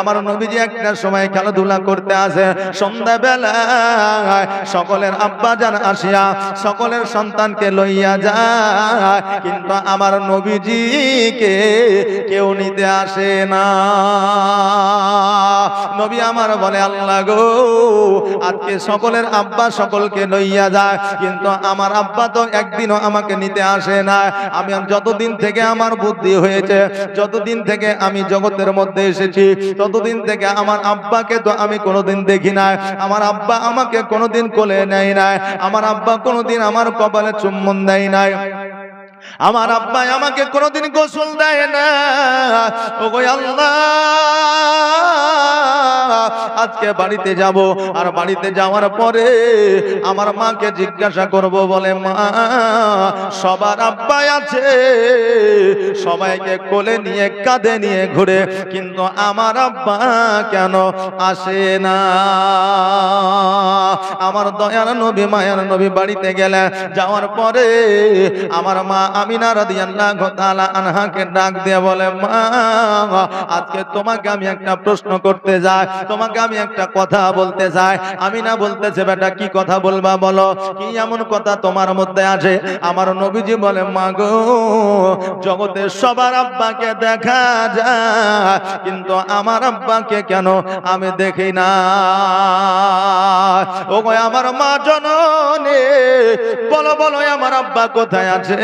আমার নবীজি একটা সময় খেলাধুলা করতে আসে। সন্ধ্যা বেলায় সকলের আব্বা জান আসিয়া সকলের সন্তানকে লইয়া যায়। কিন্তু আমার নবীজিকে কেউ নিতে আসে না। নবী আমার বলে, আল্লাহ গো, আজকে সকলের আব্বা সকলকে লইয়া যায়। কিন্তু আমার আব্বা তো একদিনও আমাকে নিতে আসে না। আমি যতদিন থেকে আমার বুদ্ধি হয়েছে, যতদিন থেকে আমি জগতের মধ্যে এসেছি ততদিন থেকে আমার আব্বাকে তো আমি কোনোদিন দেখি নাই, আমার আব্বা আমাকে কোনোদিন কোলে নেয় নাই, আমার আব্বা কোনোদিন আমার কপালে চুম্বন দেয় নাই। আমার আব্বাই আমাকে কোনোদিন গোসল দেয় না। ও গো আল্লাহ আজকে বাড়িতে যাব। আর বাড়িতে যাওয়ার পরে আমার মাকে জিজ্ঞাসা করব, বলে, মা, সবার আব্বাই আছে। সবাইকে কোলে নিয়ে, কাঁধে নিয়ে ঘুরে, কিন্তু আমার আব্বা কেন আসে না? আমার দয়ার নবী, মায়ার নবী বাড়িতে গেলে যাওয়ার পরে আমার মা আমিনা রাদিয়াল্লাহু তাআলা আনহাকে ডাক দিয়ে বলে, মা, আজকে তোমাকে আমি একটা প্রশ্ন করতে যাই। তোমাকে আমি একটা কথা বলতে চাই। আমিনা বলতেছে, বেটা, কি কথা বলবা বলো? কি এমন কথা তোমার মধ্যে আছে? আমার নবীজি বলে, মা গো জগতের সবার আব্বাকে দেখা যায়, কিন্তু আমার আব্বাকে কেন আমি দেখি না? ও আমার মা জননী, বলো বলো আমার আব্বা কোথায় আছে?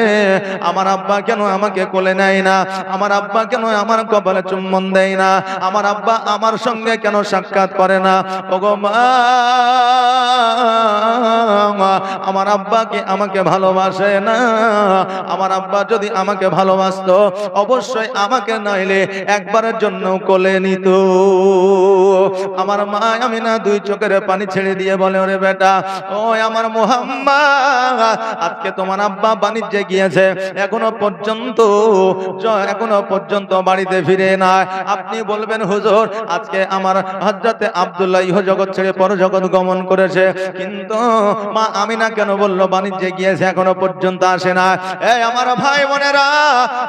আমার আব্বা কেন আমাকে কোলে নেয় না? আমার আব্বা কেন আমার কপালে চুম্বন দেয় না? আমার আব্বা আমার সঙ্গে কেন সাক্ষাৎ করে না। ও গো মা, আমার আব্বাকে আমাকে ভালোবাসে না? আমার আব্বা যদি আমাকে ভালোবাসতো, অবশ্যই আমাকে নইলে একবারের জন্য কোলে নিত। আমার মা আমি না দুই চোখের পানি ছেড়ে দিয়ে বলে, ওরে বেটা, ওই আমার মোহাম্মা আজকে তোমার আব্বা বাণিজ্যে গিয়েছে, এখনও পর্যন্ত এখনও পর্যন্ত বাড়িতে ফিরে না আপনি বলবেন, হুজুর, আজকে আমার হজরতে আব্দুল্লাহ ইহ জগৎ ছেড়ে পর জগৎ গমন করেছে। কিন্তু মা আমিনা কেন বলল, বাণিজ্যে গিয়েছে, এখনও পর্যন্ত আসে না। এই আমার ভাই বোনেরা,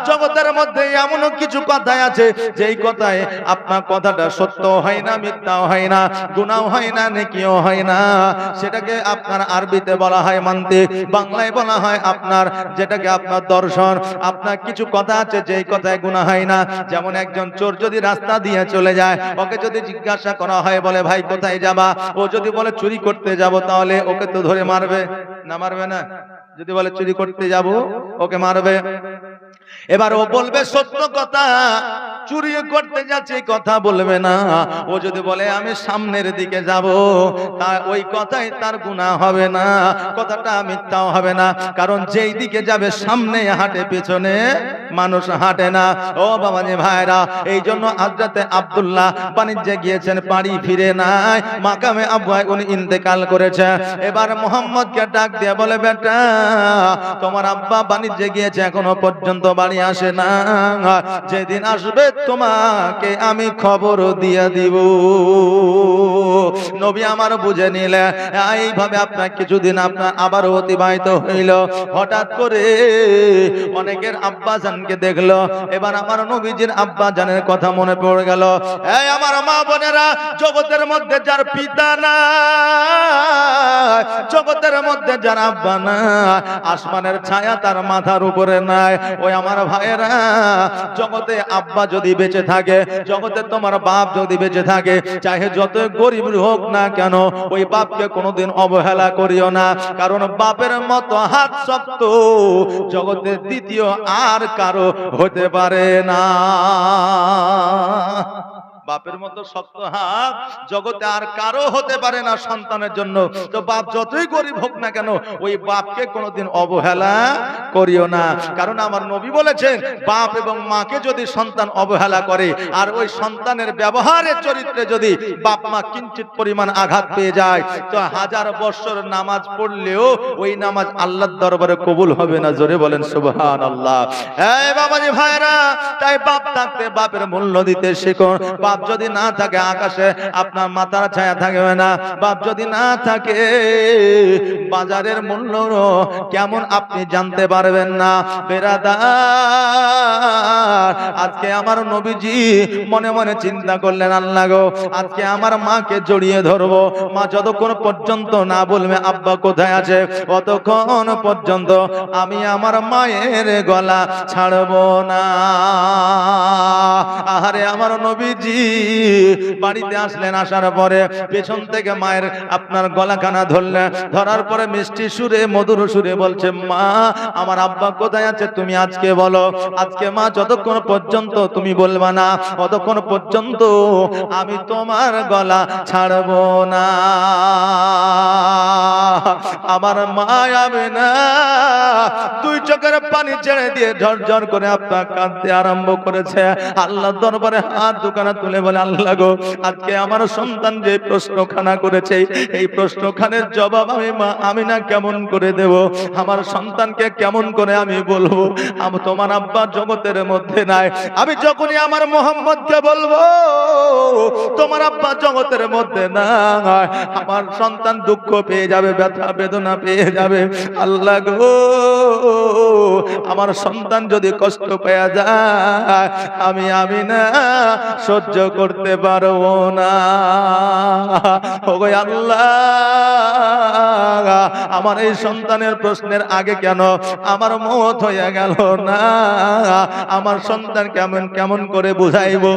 জগতের মধ্যে এমন কিছু কথা আছে, যেই কথায় আপনার কথাটা সত্য হয় না, মিথ্যাও হয় না গুনাও হয় না, নেকিও হয় না। সেটাকে আপনার আরবিতে বলা হয় মানতে বাংলায় বলা হয় আপনার, যেটাকে আপনার দর্শন। আপনার কিছু কথা আছে, যেই কথায় গুনাহ হয় না। যেমন একজন চোর যদি রাস্তা দিয়ে চলে যায়, ওকে যদি জিজ্ঞাসা করা হয় বলে, ভাই, কোথায় যাবা? ও যদি বলে, চুরি করতে যাব তাহলে ওকে তো ধরে মারবে। না মারবে না। যদি বলে, চুরি করতে যাব, ওকে মারবে। এবার ও বলবে, সত্য কথা, চুরি করতে যাচ্ছে, কথা বলবে না। ও যদি বলে, আমি সামনের দিকে যাব, তা ওই কথাই তার গুণা হবে না, কথাটা মিথ্যাও হবে না। কারণ যেই দিকে যাবে, সামনে হাঁটে পেছনে মানুষ হাঁটে না। ও বাবা বাবাজি ভাইরা এই জন্য আজরাতে আব্দুল্লাহ বাণিজ্যে গিয়েছেন, বাড়ি ফিরে নাই। মাকামে আব্বাই উনি ইন্তেকাল করেছে। এবার মোহাম্মদকে ডাক দিয়ে বলে, বেটা, তোমার আব্বা বাণিজ্যে গিয়েছে, এখনও পর্যন্ত বাড়ি আসে না। যেদিন আসবে তোমাকে আমি খবর দিয়ে দিব। নবী আমার বুঝে নিলে, এইভাবে আপনার কিছুদিন আপনার আবার অতিবাহিত হইল। হঠাৎ করে অনেকের আব্বা জানকে দেখল, এবার আমার নবীজির আব্বা জানের কথা মনে পড়ে গেল। এই আমার মা বোনেরা, জগতের মধ্যে যার পিতা না জগতের মধ্যে যার আব্বা না আসমানের ছায়া তার মাথার উপরে নাই। ওই আমার ভাইয়েরা, জগতে আব্বা যদি বেঁচে থাকে, জগতে তোমার বাপ যদি বেঁচে থাকে, চাহে যত গরিব হোক না কেন, ওই বাপকে কোনোদিন অবহেলা করিও না। কারণ বাপের মতো হাত শক্ত জগতের দ্বিতীয় আর কারও হতে পারে না। বাপের মতো শক্ত হাত জগতে আর কারও হতে পারে না সন্তানের জন্য। তো বাপ যতই গরিব হোক না কেন, ওই বাপকে কোনোদিন অবহেলা করিও না। কারণ আমার নবী বলেছেন, বাপ এবং মাকে যদি সন্তান অবহেলা করে, আর ওই সন্তানের ব্যবহারের চরিত্রে যদি বাপ মা কিঞ্চিত পরিমাণ আঘাত পেয়ে যায়, তো হাজার বছর নামাজ পড়লেও ওই নামাজ আল্লাহর দরবারে কবুল হবে না। জোরে বলেন সুবহান আল্লাহ এই বাবাজি ভাইরা তাই বাপ থাকতে বাপের মূল্য দিতে শেখো। বাপ যদি না থাকে আকাশে, আপনার মাথার ছায়া থাকবে না। বাপ যদি না থাকে, বাজারের মূল্য কেমন আপনি জানতে পারবেন না। বেরাদার, আজকে আমার নবীজি মনে মনে চিন্তা করলেন, আল্লাহ গো, আজকে আমার মাকে জড়িয়ে ধরবো। মা যতক্ষণ পর্যন্ত না বলবে, আব্বা কোথায় আছে ততক্ষণ পর্যন্ত আমি আমার মায়ের গলা ছাড়বো না। আহারে আমার নবীজি বাড়িতে আসলেন, আসার পরে পেছন থেকে মায়ের আপনার গলাখানা ধরলেন। ধরার পরে মিষ্টি সুরে, মধুর সুরে বলছে, মা, আমার আব্বা কোথায় আছে তুমি আজকে বলো। আজকে মা, যতক্ষণ পর্যন্ত তুমি বলবা না, ততক্ষণ পর্যন্ত আমি তোমার গলা ছাড়বো না। আমার মা যাবে না। দুই চোখের পানি ছেড়ে দিয়ে ঝরঝর করে আপনার কাঁদতে আরম্ভ করেছে। আল্লাহ দরবারে হাত দোকানে তুলে বলে, আল্লাহ গো, আজকে আমার সন্তান যে প্রশ্নখানা করেছে, এই প্রশ্নখানের জবাব আমি মা, আমি না কেমন করে দেব? আমার সন্তানকে কেমন করে আমি বলব? আমি, তোমার আব্বা জগতের মধ্যে নাই। আমি যখনই আমার মোহাম্মদকে বলব, তোমার আব্বা জগতের মধ্যে নাই। আমার সন্তান দুঃখ পেয়ে যাবে, ব্যথা, বেদনা পেয়ে যাবে। আল্লাহ গো, আমার সন্তান যদি কষ্ট পেয়ে যায়, আমি আমি না সহ্য করতে পারব না। ওগো আল্লাহ, আমার এই সন্তানের প্রশ্নের আগে কেন আমার মত হয়ে গেল না? আমার সন্তান কেমন কেমন করে বুঝাইবো?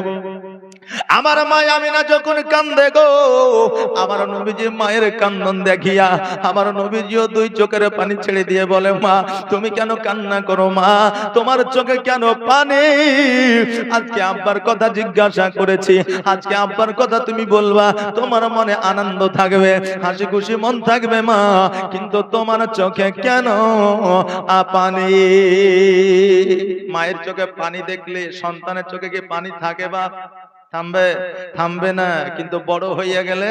আমার মা আমিনা যখন কান্দে গো, আমার নবীজি মায়ের কান্দন দেখিয়া আমার নবীজিও দুই চোখের পানি ছেড়ে দিয়ে বলে, মা, তুমি কেন কান্না করো মা? তোমার চোখে কেন পানি? আজকে আব্বার কথা জিজ্ঞাসা করেছি। আজকে আব্বার কথা তুমি বলবা, তোমার মনে আনন্দ থাকবে হাসি খুশি মন থাকবে মা, কিন্তু তোমার চোখে কেন পানি? মায়ের চোখে পানি দেখলে সন্তানের চোখে কি পানি থাকে বা? থামবে থামবে না। কিন্তু বড় হইয়া গেলে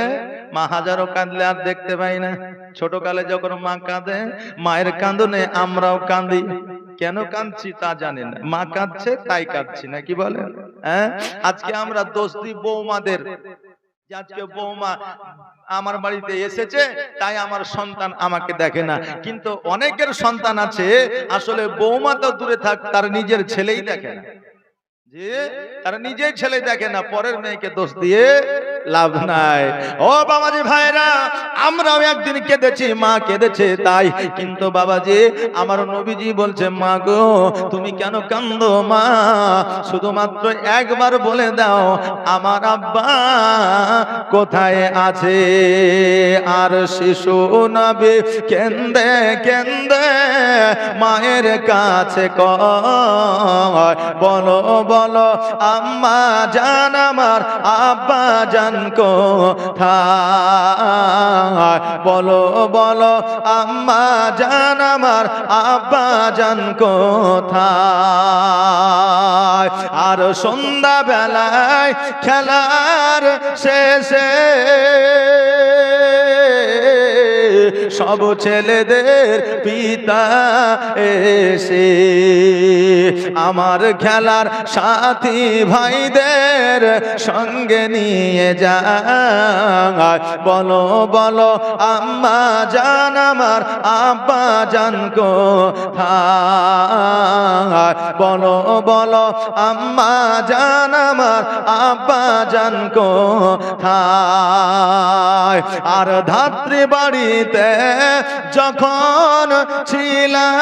মা হাজারো কাঁদলে আর দেখতে পাই না। ছোট কালে যখন মা কাঁদে, মায়ের কান্দনে আমরাও কাঁদি। কেন কাঁদছি তা জানি না। মা কাঁদছে, তাই কাঁদছি না, কি বলে হ্যাঁ? আজকে আমরা দোষ দিই বৌমাদের। আজকে বৌমা আমার বাড়িতে এসেছে, তাই আমার সন্তান আমাকে দেখে না। কিন্তু অনেকের সন্তান আছে, আসলে বৌমা তো দূরে থাক, তার নিজের ছেলেই দেখে না। যে তারা নিজেই ছেলে দেখে না পরের মেয়েকে দোষ দিয়ে লাভ নাই। ও বাবাজি ভাইরা, আমরাও একদিন কেঁদেছি, মা কেঁদেছে তাই। কিন্তু বাবাজি, আমার নবীজি বলছে, মা গো, তুমি কেন কান্দো মা? শুধুমাত্র একবার বলে দাও, আমার আব্বা কোথায় আছে? আর শিশু নবী, কেন্দে কেন্দে মায়ের কাছে কয়, বলো বলো, আম্মা জান আমার, আব্বা জান কোথায় বলো বলো আম্মা জান আমার আব্বা জান কোথায়? আর সন্ধ্যা বেলায় খেলার শেষে সব ছেলেদের পিতা এসে আমার খেলার সাথী ভাইদের সঙ্গে নিয়ে যায়। বলো বলো, আম্মা জান, আমার আব্বা জান কোথায়? বলো বলো, আম্মা জান, আমার আব্বা জান কোথায়? আর ধাত্রী বাড়িতে যখন ছিলাম,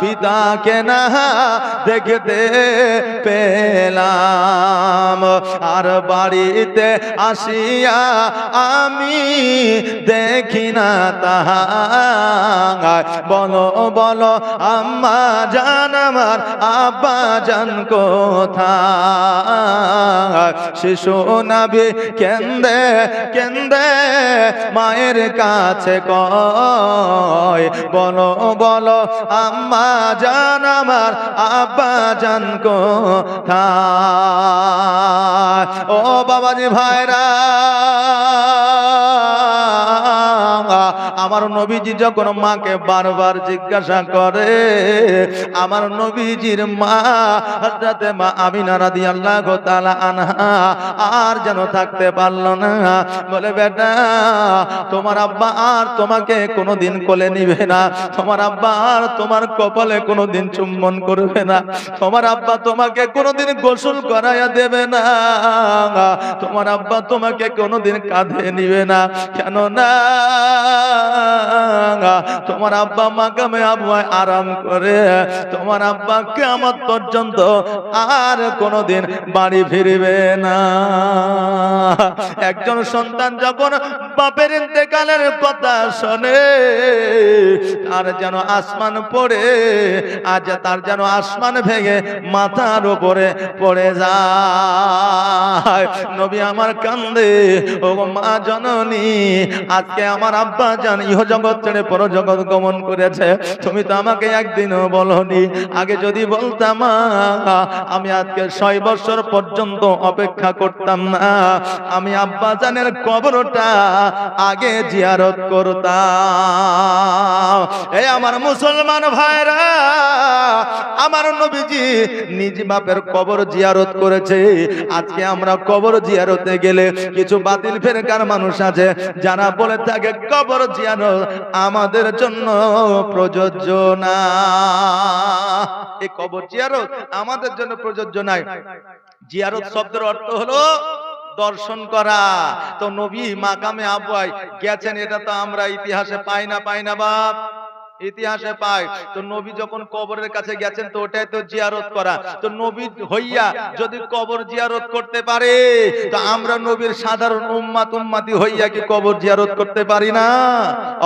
পিতাকে না দেখতে পেলাম। আর বাড়িতে আসিয়া আমি দেখি না তাহার। বলো বলো, আম্মা জান, আমার আব্বা জান কোথায়? শিশু নাবি কেন্দে কেন্দে মায়ের কাছে কয় বলো বলো আম্মা জান আমার আব্বা জান কোথায়? ও বাবাজি ভাইরা আমার নবীজি যখন মাকে বারবার জিজ্ঞাসা করে, আমার নবীজির মা হযরতে মা আমিনা রাদিয়াল্লাহু তাআলা আনহা আর যেন থাকতে পারল না। বলে, বেটা, তোমার আব্বা আর তোমাকে কোনোদিন কোলে নিবে না। তোমার আব্বা আর তোমার কপালে কোনোদিন চুম্বন করবে না। তোমার আব্বা তোমাকে কোনোদিন গোসল করাইয়া দেবে না। তোমার আব্বা তোমাকে কোনোদিন কাঁধে নিবে না। কেন না তোমার আব্বা মাকামে আব্বায় আরাম করে, তোমার আব্বা কেমন পর্যন্ত আর কোনোদিন বাড়ি ফিরবে না। একজন সন্তান যখন বাপের ইন্তেকালের কথা শোনে, তার যেন আসমান পড়ে, আজ তার যেন আসমান ভেঙে মাথার উপরে পড়ে যায়। নবী আমার কান্দে ও মা জননী, আজকে আমার আব্বা জান ইহ জগৎ ছেড়ে পর জগৎ গমন করেছে। তুমি তো আমাকে একদিনও বলনি। আগে যদি বলতাম আমি আজকে ছয় বছর পর্যন্ত অপেক্ষা করতাম না আমি আব্বা জানের কবরটা আগে জিয়ারত করতাম। এই আমার মুসলমান ভাইরা, আমার নবীজি নিজ বাপের কবর জিয়ারত করেছে। আজকে আমরা কবর জিয়ারতে গেলে কিছু বাতিল ফেরকার মানুষ আছে, যারা বলে থাকে, কবর জিয়ারত আমাদের জন্য প্রযোজ্য না। এই কবর জিয়ারত আমাদের জন্য প্রযোজ্য নাই। জিয়ারত শব্দের অর্থ হলো দর্শন করা। তো নবী মাকামে আবুয়াই গেছেন, এটা তো আমরা ইতিহাসে পাই না পাই না বাপ। ইতিহাসে পাই, তো নবী যখন কবরের কাছে গেছেন, তো ওটাই তো জিয়ারত করা। তো নবী হইয়া যদি কবর জিয়ারত করতে পারে, তো আমরা নবীর সাধারণ উম্মাত উম্মাতি হইয়া কি কবর জিয়ারত করতে পারি না?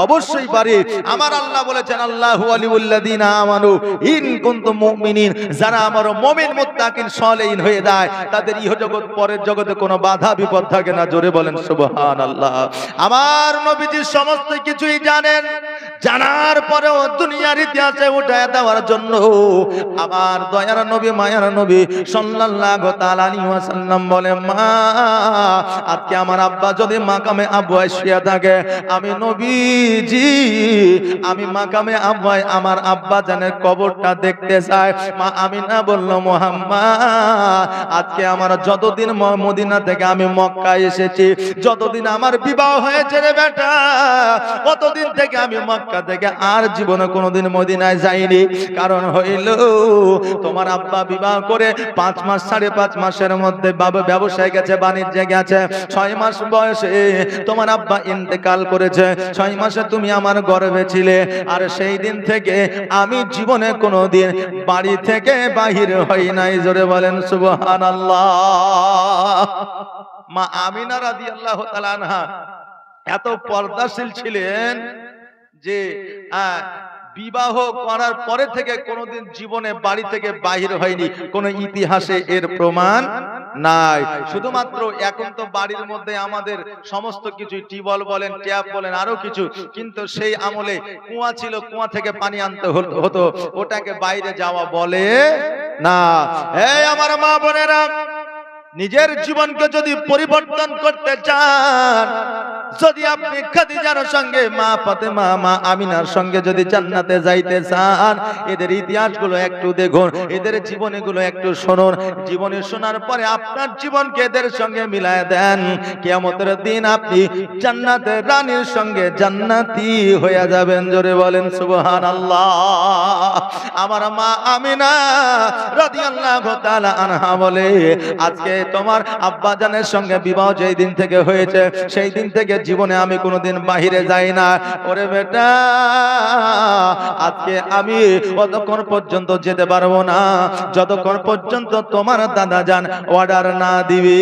অবশ্যই পারি। আমার আল্লাহ বলেছেন, আল্লাহু আলিউল্লাযিনা আমানু, ইন কুনতুম মুমিনিন যারা আমার মুমিন মুত্তাকিন সলিহিন হয়ে যায়, তাদের ইহ জগৎ পরের জগতে কোনো বাধা বিপদ থাকে না। জোরে বলেন, সুবহানাল্লাহ। আমার নবীজি সমস্ত কিছুই জানেন। জানার পরেও দুনিয়ার ইতিহাসে উঠায় দেওয়ার জন্য আমার দয়ার নবী, মায়ার নবী সাল্লাল্লাহু বলে, মা, আজকে আমার আব্বা যদি মাকামে আব্বায় শুয়ে থাকে, আমি নবীজি, আমি মাকামে আব্বায় আমার আব্বা জানের কবরটা দেখতে চাই মা আমিনা বলল, মোহাম্মদ, আজকে আমার যতদিন মদিনা থেকে আমি মক্কা এসেছি, যতদিন আমার বিবাহ হয়েছে রে বেটা কতদিন থেকে আমি মক্কা থেকে আর জীবনে কোনোদিন মদিনায় যাইনি। কারণ হইল, তোমার আব্বা বিবাহ করে পাঁচ মাস সাড়ে পাঁচ মাসের মধ্যে বাবা ব্যবসায় গেছে, বাণিজ্যে গেছে। ছয় মাস বয়সে তোমার আব্বা ইন্তেকাল করেছে। ছয় মাসে তুমি আমার গর্ভে ছিলে। আর সেই দিন থেকে আমি জীবনে কোনোদিন বাড়ি থেকে বাহির হই নাই। জোরে বলেন সুবহান মা আমিনা তাআলা আনহা এত পর্দাশীল ছিলেন যে বিবাহ করার পরে থেকে কোনোদিন জীবনে বাড়ি থেকে বাহির হয়নি কোনো ইতিহাসে এর প্রমাণ নাই। শুধুমাত্র এখন তো বাড়ির মধ্যে আমাদের সমস্ত কিছু টিউবওয়েল বলেন ট্যাপ বলেন আরও কিছু। কিন্তু সেই আমলে কুয়া ছিল কুয়া থেকে পানি আনতে হতো- হতো ওটাকে বাইরে যাওয়া বলে না। এই আমার মা বোনেরা নিজের জীবনকে যদি পরিবর্তন করতে চান, যদি আপনি খাদিজার সঙ্গে, মা ফাতেমা, মা মা আমিনার সঙ্গে যদি জান্নাতে যাইতে চান, এদের ইতিহাসগুলো একটু দেখুন, এদের জীবনীগুলো একটু শুনুন। জীবনী শোনার পরে আপনার জীবনকে এদের সঙ্গে মিলায় দেন। কিয়ামতের দিন আপনি জান্নাতের রানীর সঙ্গে জান্নাতি হয়ে যাবেন। জোরে বলেন, সুবহানাল্লাহ। আমার মা আমিনা রাদিয়াল্লাহু তাআলা আনহা বলে, আজকে তোমার আব্বা জানের সঙ্গে বিবাহ যেই দিন থেকে হয়েছে, সেই দিন থেকে জীবনে আমি কোনোদিন বাহিরে যাই না। ওরে বেটা, আজকে আমি অতক্ষণ পর্যন্ত যেতে পারব না। যতক্ষণ পর্যন্ত তোমার দাদা যান অর্ডার না দিবি।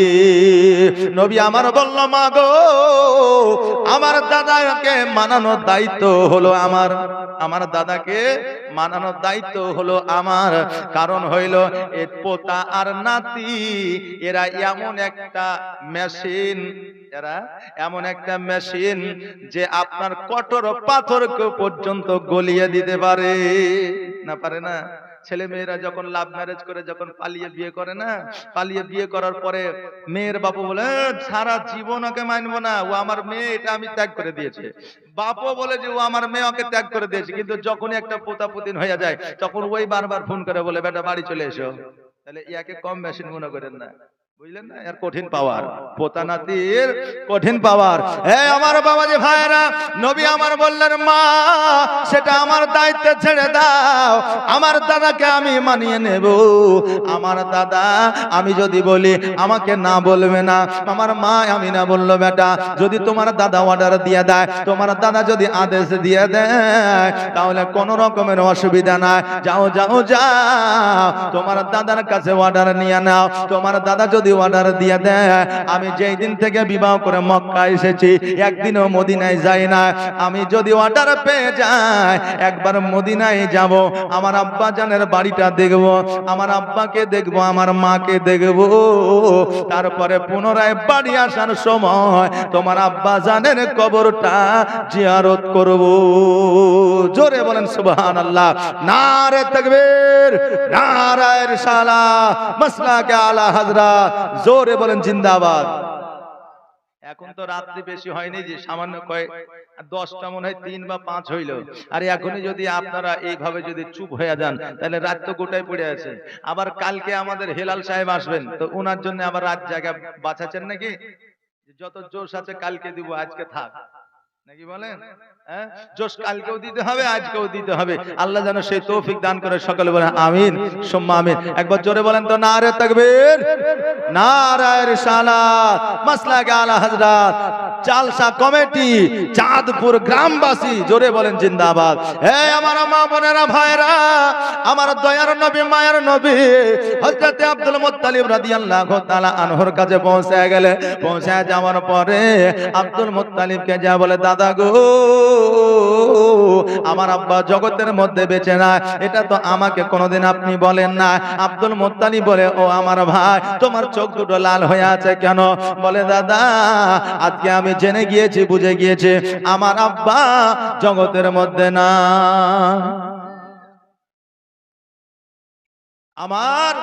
নবী আমার বলল, মা গো, আমার দাদাকে মানানোর দায়িত্ব হলো আমার। আমার দাদাকে মানানোর দায়িত্ব হলো আমার। কারণ হইল, এর পোতা আর নাতি, এরা এমন একটা মেশিন, এরা এমন একটা মেশিন যে আপনার কঠোর পাথরকে পর্যন্ত গলিয়ে দিতে পারে। না পারে না? ছেলে মেয়েরা যখন লাভ ম্যারেজ করে, যখন পালিয়ে বিয়ে করে না, পালিয়ে বিয়ে করার পরে মেয়ের বাবু বলে সারা জীবন ওকে মানবো না। ও আমার মেয়ে, এটা আমি ত্যাগ করে দিয়েছে। বাপও বলে যে, ও আমার মেয়ে, ওকে ত্যাগ করে দিয়েছে। কিন্তু যখনই একটা পোতা পুতিন হয়ে যায়, তখন ওই বারবার ফোন করে বলে, বেটা, বাড়ি চলে এসো। তাহলে ইয়াকে কম মেশিন মনে করেন না। বুঝলেন না? এর কঠিন পাওয়ার পোতা নাতির কঠিন পাওয়ার আমার বাবাজি ভাইরা নবী আমার বললেন মা সেটা আমার দায়িত্বে ছেড়ে দাও। আমার দাদাকে আমি মানিয়ে নেব। আমার দাদা আমি যদি বলি আমাকে না বলবে না। আমার মা আমি না বলল বেটা যদি তোমার দাদা অর্ডার দিয়ে দেয় তোমার দাদা যদি আদেশ দিয়ে দেয় তাহলে কোন রকমের অসুবিধা নাই। যাও যাও যাও। তোমার দাদার কাছে অর্ডার নিয়ে নাও। তোমার দাদা যদি অর্ডার দিয়ে দেয়। আমি যেই দিন থেকে বিবাহ করে মক্কা এসেছি, একদিনও মদিনায় যাই না। আমি যদি অর্ডার পেয়ে যাই, একবার মদিনায় যাব। আমার আব্বা জানের বাড়িটা দেখব, আমার আব্বাকে দেখব, আমার মাকে দেখব। তারপরে পুনরায় বাড়ি আসার সময় তোমার আব্বা জানের কবরটা জিয়ারত করব। জোরে বলেন সুবহান আল্লাহ নারে তাকবীর নারায়ের শালা মাসলাকে আলা হাজরাত জোরে বলেন জিন্দাবাদ। এখন তো রাত্রি বেশি হয়নি যে সামান্য কয়েক দশটা মনে হয় তিন বা পাঁচ হইল। আর এখনই যদি আপনারা এইভাবে যদি চুপ হয়ে যান, তাহলে রাত তো গোটাই পড়ে আছে। আবার কালকে আমাদের হেলাল সাহেব আসবেন, তো ওনার জন্য আবার রাত জায়গা বাঁচাচ্ছেন নাকি? যত জোশ আছে কালকে দিব, আজকে থাক। নাকি বলেন? জোশ কালকেও দিতে হবে আজকেও দিতে হবে। আল্লাহ যেন সেই তৌফিক দান করে সকলে বলেন আমিন। সুম্মা আমিন। একবার জোরে বলেন তো নারে তাকবীর। নারায়ের সালাত মাসলাকে আলা হযরত চালসা কমিটি চাঁদপুর গ্রামবাসী জোরে বলেন জিন্দাবাদ। হে আমার মা বোনেরা ভাইরা আমার দয়ার নবী মায়ের নবী হযরত আব্দুল মুত্তালিব রাদিয়াল্লাহু তাআলা আনহর কাছে পৌঁছে গেলে পৌঁছে যাওয়ার পরে আব্দুল মুত্তালিবকে যা বলে দাদা গো। আমার আব্বা জগতের মধ্যে বেঁচে না এটা তো আমাকে কোনোদিন আপনি বলেন না। আব্দুল মুত্তালিব বলে, ও আমার ভাই, তোমার চোখ দুটো লাল হয়ে আছে কেন? বলে, দাদা, আজকে আমি জেনে গিয়েছি, বুঝে গিয়েছি, আমার আব্বা জগতের মধ্যে না। আমার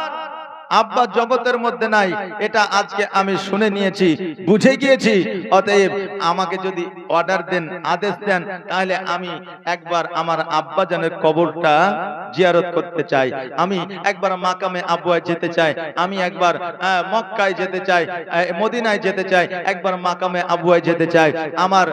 আব্বা জগতের মধ্যে নাই। এটা আজকে আমি শুনে নিয়েছি, বুঝে গিয়েছি। অতএব আমাকে যদি অর্ডার দেন, আদেশ দেন, তাহলে আমি একবার আমার আব্বা জানের কবরটা জিয়ারত করতে চাই। আমি একবার মাকামে আব্বায় যেতে চাই। আমি একবার মক্কায় যেতে চাই মদিনায় যেতে চাই। একবার মাকামে আব্বায় যেতে চাই। আমার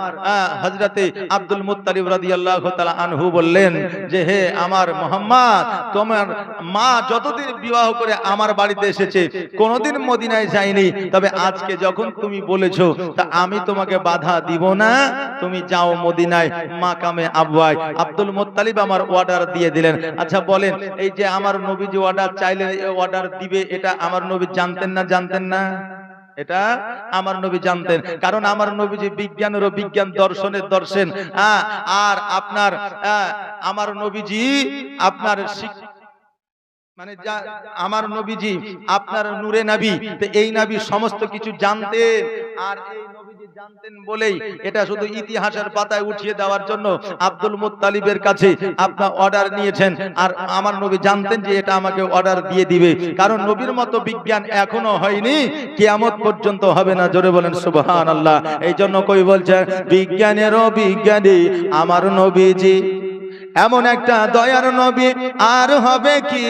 হজরতে আব্দুল মুত্তালিব রাদিয়াল্লাহু তাআলা আনহু বললেন যে, হে আমার মোহাম্মদ, তোমার মা যতদিন বিবাহ করে, আমার বাড়িতে এসেছে কোনোদিন মদিনায় যায়নি। তবে আজকে যখন তুমি বলেছ তা আমি তোমাকে বাধা দিব না তুমি যাও মদিনায় মাকামে আব্বাই আব্দুল মুত্তালিব আমার অর্ডার দিয়ে দিলেন। আচ্ছা বলেন এই যে আমার নবী যে অর্ডার চাইলেন অর্ডার দিবে এটা আমার নবী জানতেন না জানতেন না? এটা আমার নবী জানতেন। কারণ আমার নবী যে বিজ্ঞানেরও বিজ্ঞান দর্শনের দর্শন। আর আপনার আমার নবীজি আপনার শিক- মানে আমার নবীজি আপনার নূরে নবী এই নবী সমস্ত কিছু জানতেন। আর এই নবীজি জানতেন বলেই এটা শুধু ইতিহাসের পাতায় উঠিয়ে দেওয়ার জন্য আব্দুল মুত্তালিবের কাছে আপনার অর্ডার নিয়েছেন। আর আমার নবী জানতেন যে এটা আমাকে অর্ডার দিয়ে দিবে। কারণ নবীর মতো বিজ্ঞান এখনও হয়নি। কিয়ামত পর্যন্ত হবে না। জোরে বলেন সুবহানাল্লাহ। এই জন্য কই বলছেন বিজ্ঞানেরও বিজ্ঞানী। আমার নবীজি এমন একটা দয়ার নবী আর হবে কি?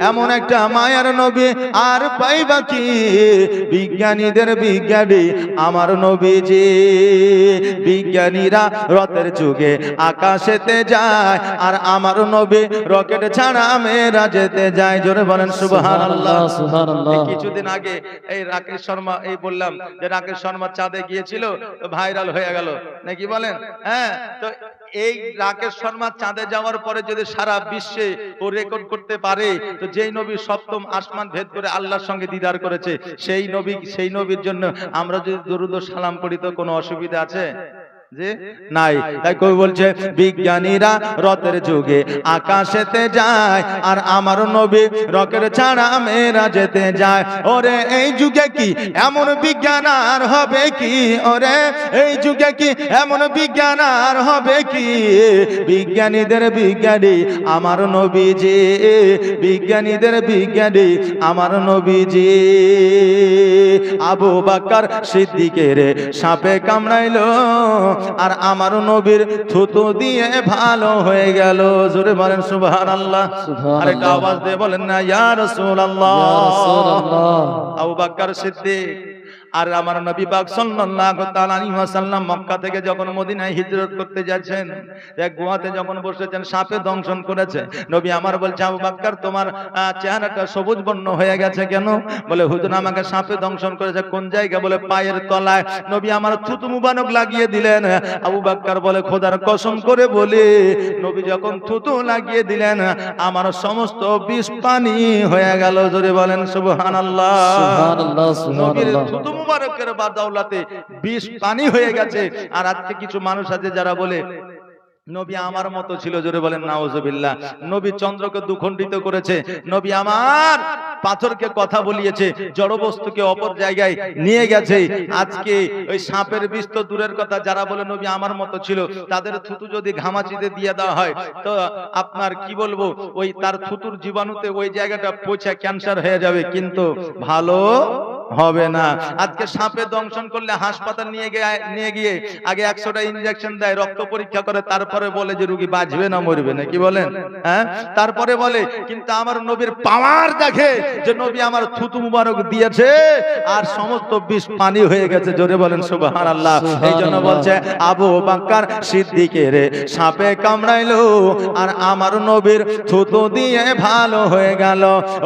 এমন একটা মায়ার নবী আর পাইবা কি? বিজ্ঞানীদের বিজ্ঞানী আমার নবীজি। বিজ্ঞানীরা রথের যুগে আকাশেতে যায় আর আমার নবী রকেট ছাড়া মেয়েরা যেতে যায়। জোরে বলেন সুবহানাল্লাহ। এই কিছুদিন আগে এই রাকেশ শর্মা এই বললাম যে রাকেশ শর্মা চাঁদে গিয়েছিল তো ভাইরাল হয়ে গেল। নাকি বলেন? হ্যাঁ তো এই রাকেশ শর্মা চাঁদে যাওয়ার পরে যদি সারা বিশ্বে ও রেকর্ড করতে পারে, তো যেই নবী সপ্তম আসমান ভেদ করে আল্লাহর সঙ্গে দিদার করেছে, সেই নবী, সেই নবীর জন্য আমরা যদি দরুদ সালাম করি তো কোনো অসুবিধা আছে? যে নাই। তাই কই বলছে বিজ্ঞানীরা রথের যুগে আকাশেতে যায় আর আমার নবী রকের ছাড়া মেয়েরা যেতে যায়। ওরে এই যুগে কি এমন বিজ্ঞান আর হবে কি? ওরে এই যুগে কি এমন বিজ্ঞান আর হবে কি? বিজ্ঞানীদের বিজ্ঞানী আমার নবীজি বিজ্ঞানীদের বিজ্ঞানী আমার নবীজি আবু বাক্কার সিদ্দিকের সাপে কামড়াইলো আর আমার নবীর থুতু দিয়ে ভালো হয়ে গেল। জোরে বলেন সুবহান আল্লাহ আরেকটা আওয়াজ দিয়ে বলেন না ইয়া রাসূলুল্লাহ। ইয়া রাসূলুল্লাহ। আবু বকর সিদ্দিক আর আমার নবী পাক সাল্লাল্লাহু তাআলা আলাইহি ওয়াসাল্লাম মক্কা থেকে যখন মদিনায় হিজরত করতে যাচ্ছেন এক গুহাতে যখন বসেছেন সাপে দংশন করেছে। নবী আমার বলছে আবু বাক্কার তোমার চেহারাটা সবুজ বর্ণ হয়ে গেছে কেন? বলে হুজুর আমাকে সাপে দংশন করেছে কোন জায়গা বলে পায়ের তলায়। নবী আমার থুতু মুবারক লাগিয়ে দিলেন। আবু বাক্কার বলে খোদার কসম করে বলি। নবী যখন থুতু লাগিয়ে দিলেন আমার সমস্ত বিষ পানি হয়ে গেল। জোরে বলেন সুবহানাল্লাহ। সুবহানাল্লাহ, নবীর সুবহানাল্লাহ। থুতু মুবারকের বাদাউলাতে বিষ পানি হয়ে গেছে। আর আজকে কিছু মানুষ আছে যারা বলে, নবী আমার মতো ছিল, জোরে বলেন, নাউজুবিল্লাহ। নবী চন্দ্রকে দুখণ্ডিত করেছে। নবী আমার পাথরকে কথা বলিয়েছে জড় বস্তুকে অপর জায়গায় নিয়ে গেছে। আজকে ওই সাপের বিষ তো দূরের কথা, যারা বলে নবী আমার মতো ছিল, তাদের থুতু যদি ঘামাচিতে দিয়ে দেওয়া হয়, তো আপনার কি বলব, ওই তার থুতুর জীবাণুতে ওই জায়গাটা পচে ক্যান্সার হয়ে যাবে। কিন্তু ভালো হবে না। আজকে সাপে দংশন করলে হাসপাতাল নিয়ে গিয়ে নিয়ে গিয়ে আগে একশোটা ইনজেকশন দেয় রক্ত পরীক্ষা করে তারপরে বলে যে রুগী বাঁচবে না মরবে না। কি বলেন? হ্যাঁ? তারপরে বলে কিন্তু আমার নবীর পাওয়ার দেখে যে নবী আমার থুতু মুবারক দিয়েছে আর সমস্ত বিষ পানি হয়ে গেছে। জোরে বলেন সুবহানাল্লাহ। এই জন্য বলছে আবু বাক্কার সিদ্দিকের সাপে কামড়াইলো আর আমার নবীর থুতু দিয়ে ভালো হয়ে গেল।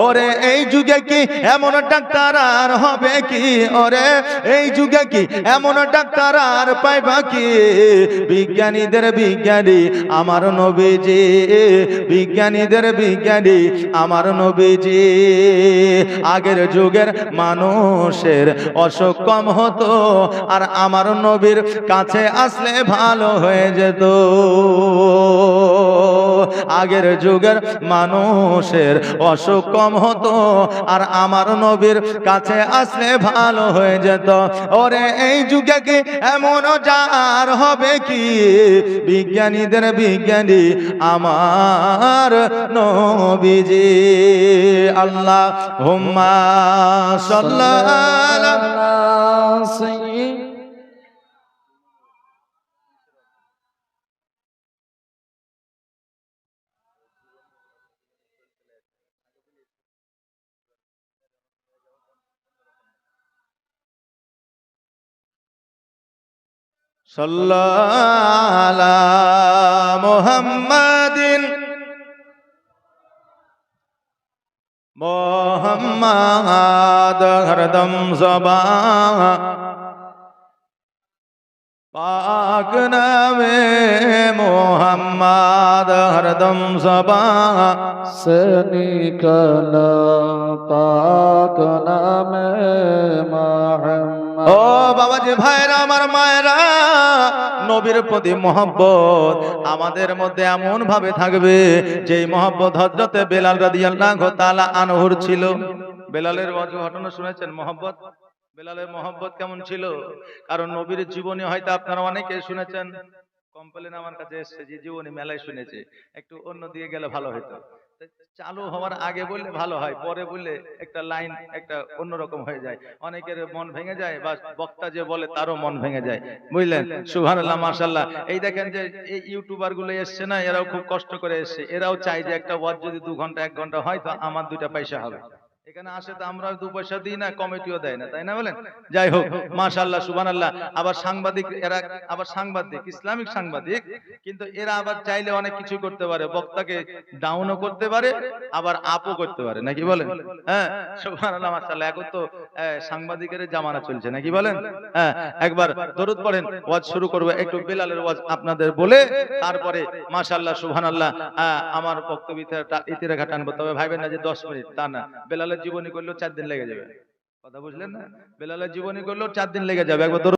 ওরে এই যুগে কি এমন ডাক্তার আর হবে কি? ওরে, এই যুগে কি এমন ডাক্তার আর পাইবা কি? বিজ্ঞানীদের বিজ্ঞানী আমার নবীজি, বিজ্ঞানীদের বিজ্ঞানী আমার নবীজি। আগের যুগের মানুষের অসুখ কম হতো আর আমার নবীর কাছে আসলে ভালো হয়ে যেত। আগের যুগের মানুষের অসুখ কম হতো আর আমার নবীর কাছে আসলে ভালো হয়ে যেত। ওরে, এই যুগে কি এমন যার হবে কি? বিজ্ঞানীদের বিজ্ঞানী আমার নবীজি। আল্লাহ হুম্মা সাল্লাল্লাহু আলা صلى على محمد محمد هردم زبا پاک نام محمد ہردم زبا سے نکل پاک نام محمد ও বাবাজি ভাইরা আমার মায়েরা নবীর প্রতি মহব্বত আমাদের মধ্যে এমন ভাবে থাকবে যে মহব্বত হজরতে বেলাল রাদিয়াল্লাহু তাআলা আনহুর ছিল। বেলালের ঘটনা শুনেছেন? মহব্বত? বেলালের মহব্বত কেমন ছিল? কারণ নবীর জীবনী হয়তো আপনারা অনেকে শুনেছেন। কমপ্লেন আমার কাছে এসেছে, যে জীবনী মেলায় শুনেছে। একটু অন্য দিয়ে গেলে ভালো হতো চালু হওয়ার আগে বললে ভালো হয় পরে বললে একটা লাইন একটা অন্যরকম হয়ে যায়। অনেকের মন ভেঙে যায় বা বক্তা যে বলে তারও মন ভেঙে যায়। বুঝলেন? সুবহানাল্লাহ মার্শাল্লাহ এই দেখেন যে এই ইউটিউবারগুলো এসছে না এরাও খুব কষ্ট করে এসছে। এরাও চাই যে একটা ওয়াজ যদি দু ঘণ্টা এক ঘণ্টা হয় তো আমার দুইটা পয়সা হবে। এখানে আসে তো আমরা দু পয়সা দিই না কমিটিও দেয় না তাই না বলেন? যাই হোক মাশাআল্লাহ সুবহানাল্লাহ। আবার সাংবাদিক এরা আবার সাংবাদিক ইসলামিক সাংবাদিক কিন্তু এরা আবার চাইলে অনেক কিছু করতে পারে বক্তাকে ডাউনও করতে পারে আবার আপও করতে পারে নাকি বলেন? হ্যাঁ সুবহানাল্লাহ মাশাআল্লাহ এখন তো সাংবাদিকের জামানা চলছে নাকি বলেন? হ্যাঁ একবার দরুদ পড়েন ওয়াজ শুরু করব একটু বেলালের ওয়াজ আপনাদের বলে তারপরে মাশাআল্লাহ সুবহানাল্লাহ আমার বক্তব্য ইতি- ইতিরেখা টানবো তবে ভাইবেন না যে 10 মিনিট তা না বেলালের জীবনী করলেও চার দিন লেগে যাবে। কথা বুঝলেন না? বেলালের জীবনী করলেও চার দিন লেগে যাবে। একবার